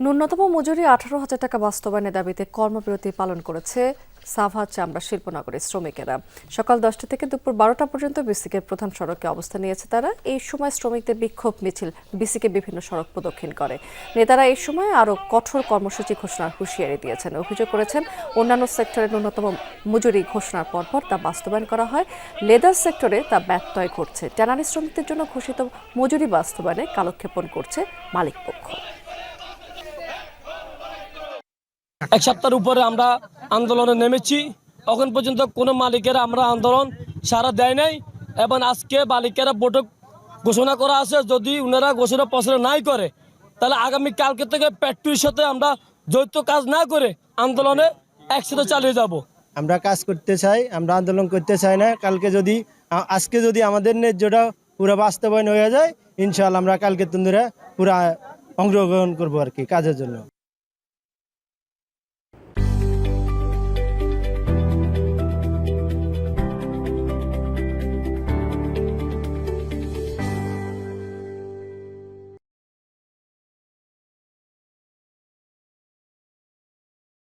ন্যূনতম মজুরি আঠারো হাজার টাকা বাস্তবায়নের দাবিতে কর্মবিরতি পালন করেছে সাভা চামড়া শিল্পনগরের শ্রমিকেরা। সকাল দশটা থেকে দুপুর বারোটা পর্যন্ত বিসিকের প্রধান সড়কে অবস্থান নিয়েছে তারা। এই সময় শ্রমিকদের বিক্ষোভ মিছিল বিসিকে বিভিন্ন সড়ক প্রদক্ষিণ করে। নেতারা এই সময় আরও কঠোর কর্মসূচি ঘোষণার হুঁশিয়ারি দিয়েছেন। অভিযোগ করেছেন, অন্যান্য সেক্টরে ন্যূনতম মজুরি ঘোষণার পরপর তা বাস্তবায়ন করা হয়। লেদার সেক্টরে তা ব্যত্যয় ঘটছে। ট্যানারি শ্রমিকদের জন্য ঘোষিত মজুরি বাস্তবায়নে কালক্ষেপণ করছে মালিকপক্ষ। এক সপ্তাহের উপরে আমরা আন্দোলনে নেমেছি। এখন পর্যন্ত কোনো মালিকেরা আমরা আন্দোলন সারা দেয় নাই এবং আজকে মালিকেরা বৈঠক ঘোষণা করা আছে, যদি ওনারা ঘোষণা পছন্দ নাই করে, তাহলে আগামী কালকে থেকে প্যাট্রির সাথে আমরা যৌথ কাজ না করে আন্দোলনে একসাথে চালিয়ে যাব। আমরা কাজ করতে চাই, আমরা আন্দোলন করতে চাই না। কালকে যদি আজকে যদি আমাদের ন্যায্যটা পুরো বাস্তবায়ন হয়ে যায় ইনশাল্লাহ আমরা কালকে তন্দুরা পুরা অংশগ্রহণ করব আর কি কাজের জন্য।